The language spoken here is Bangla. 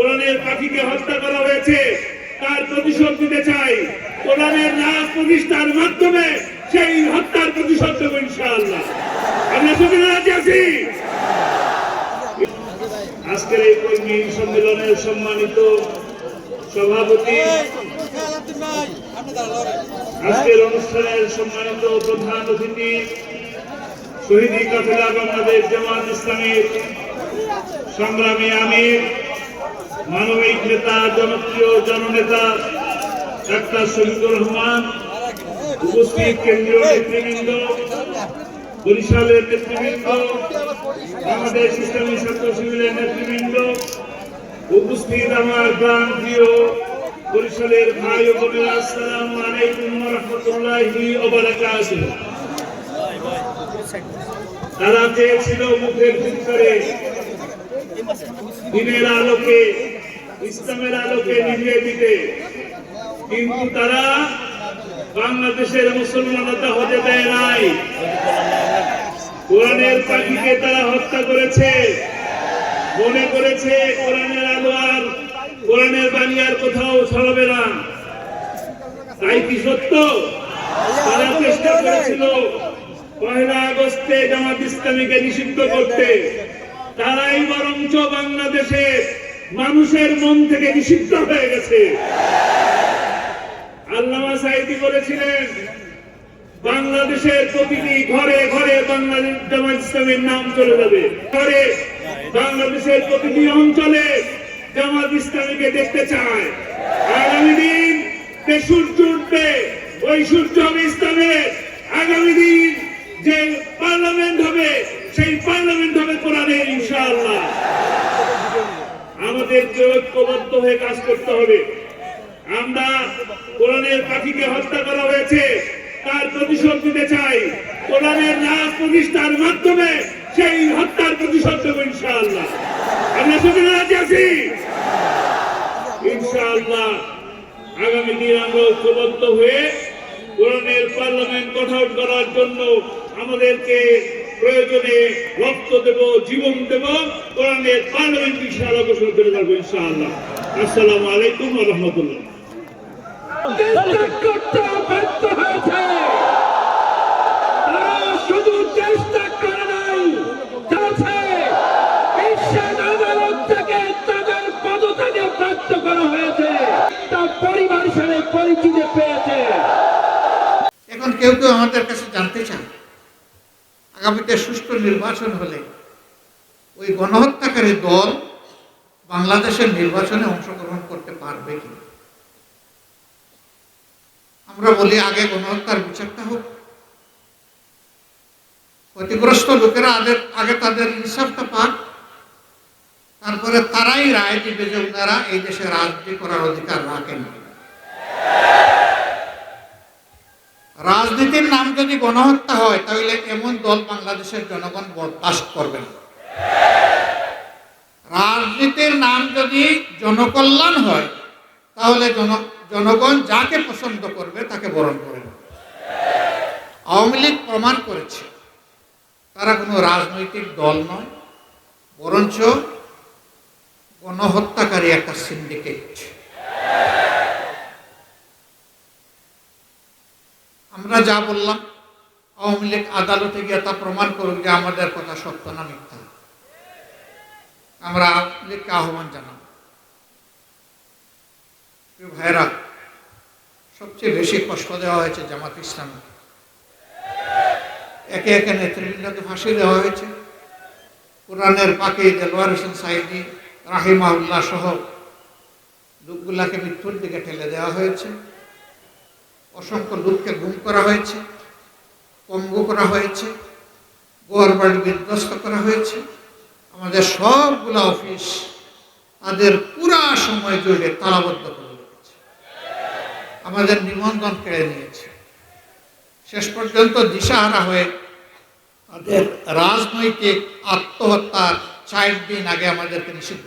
কোরআনের পাখিকে হত্যা করা হয়েছে, তার প্রতিশোধ নিতে চাই। কোরআনের রাজ প্রতিষ্ঠার মাধ্যমে সেই হত্যার প্রতিশোধ দেবো ইনশাআল্লাহ। আমরা সেখানে রাজি আছি? আজকের এই কর্মী সম্মেলনের সম্মানিত সভাপতি, আজকের অনুষ্ঠানের সম্মানিত প্রধান অতিথি, শহীদ কাফেলা বাংলাদেশ জামাত ইসলামের সংগ্রামী আমির মানবিক নেতা, জনপ্রিয় জননেতা, ডাক্তার শহীদুর রহমান, উপস্থিত কেন্দ্রীয় নেতৃবৃন্দ, বরিশালের নেতৃবৃন্দ, বাংলাদেশ ইসলামী ছাত্র শিবিরের নেতৃবৃন্দ, উপস্থিত আমার প্রাণ প্রিয় বরিশালের ভাই ও বোনেরা, আসসালামু আলাইকুম রাহমাতুল্লাহি তারা চেয়েছিল মুখের ভিতরে দিনের আলোকে ইসলামের আলোকে নিভিয়ে দিতে। কিন্তু তারা বাংলাদেশের মুসলমানতা হতে দেয় নাই। কোরআনের পাখিকে তারা হত্যা করেছে। মনে করেছে, কোরআনের আলো আর কোরআনের বাণী আর কোথাও ছড়াবে না। তাই কি সত্য? তারা চেষ্টা করেছিল পয়লা আগস্টে জামাত ইসলামীকে নিষিদ্ধ করতে। তারাই বরঞ্চ বাংলাদেশে মানুষের মন থেকে নিষিদ্ধ হয়ে গেছে। আল্লামা সাইদি বলেছিলেন, বাংলাদেশের প্রতিটি ঘরে ঘরে বাংলাদেশ জামাত ইসলামের নাম চলে যাবে। ঘরে বাংলাদেশের প্রতিটি অঞ্চলে জামাত ইসলামীকে দেখতে চায়। আগামী দিন সূর্য উঠবে, ওই সূর্য ইসলামের আগামী দিন যে পার্লামেন্ট হবে সেই পার্লামেন্ট হবে কোরআনের ইনশাআল্লাহ আমাদেরকে ঐক্যবদ্ধ হয়ে কাজ করতে হবে। আমরা কোরআনের পাখিকে হত্যা করা হয়েছে, তার প্রতিশোধ নিতে চাই। কোরআনের রাজ প্রতিষ্ঠার মাধ্যমে সেই হত্যার প্রতিশোধ দেবো ইনশাআল্লাহ। আমরা সেখানে রাজি আছি? ইনশাআল্লাহ আগামী দিন আমরা ঐক্যবদ্ধ হয়ে কোরআনের পার্লামেন্ট গঠন করার জন্য আমাদেরকে প্রয়োজনে রক্ত দেব জীবন দেব কোরআনের পার্লামেন্ট ইনশাআল্লাহ ঘোষণা করে থাকব ইনশাআল্লাহ। আসসালামু আলাইকুম ওয়া রাহমাতুল্লাহ। করতে ব্যর্থ হয়েছে। শুধু চেষ্টা করে নাই যাচ্ছে বিশ্বের আদালত থেকে তাদের পদত্যাগে প্রাপ্ত করা হয়েছে। তা পরিবার হিসেবে পরিচিতি পেয়েছে। এখন কেউ কেউ আমাদের কাছে জানতে চান আগামীতে সুষ্ঠু নির্বাচন হলে ওই গণহত্যাকারী দল বাংলাদেশের নির্বাচনে অংশগ্রহণ করতে পারবে কি? আমরা বলি আগে গণহত্যার বিচারটা হোক। ক্ষতিগ্রস্ত লোকেরা আগে তাদের ইনসাফটা পাক, তারপরে তারাই রায় দিবে যে ওনারা এই দেশে রাজনীতি করার অধিকার রাখেন কিনা। রাজনীতির নাম যদি গণহত্যা হয়, তাহলে এমন দল বাংলাদেশের জনগণ বরদাস্ত করবে না। রাজনীতির নাম যদি জনকল্যাণ হয়, তাহলে জন জনগণ যাকে পছন্দ করবে তাকে বরণ করে নেবে। আওয়ামী লীগ প্রমাণ করেছে, তারা কোনো রাজনৈতিক দল নয়, বরঞ্চ গণহত্যাকারী একটা সিন্ডিকেট আমরা যা বললাম, আওয়ামী লীগ আদালতে গিয়ে তা প্রমাণ করুক যে আমাদের কথা সত্য না মিথ্যা। আমরা আওয়ামী লীগকে আহ্বান জানাব। ভাইরা সবচেয়ে বেশি কষ্ট দেওয়া হয়েছে জামাত ইসলাম একে একে নেতৃবৃন্দকে ফাঁসি দেওয়া হয়েছে। কোরআনের পাকে দেলোয়ার হোসেন সাইদি রাহিমাউল্লাহ সহ লোকগুলাকে মৃত্যুর দিকে ঠেলে দেওয়া হয়েছে। অসংখ্য লোককে গুম করা হয়েছে পঙ্গু করা হয়েছে গোয়ার বাড়ি বিধ্বস্ত করা হয়েছে আমাদের সবগুলা অফিস তাদের পুরা সময় জুড়ে তালাবদ্ধ করে রেখেছে আমাদের নিবন্ধন কেড়ে নিয়েছে শেষ পর্যন্ত দিশাহারা হয়ে তাদের রাজনৈতিক আত্মহত্যার চার দিন আগে আমাদেরকে নিষিদ্ধ।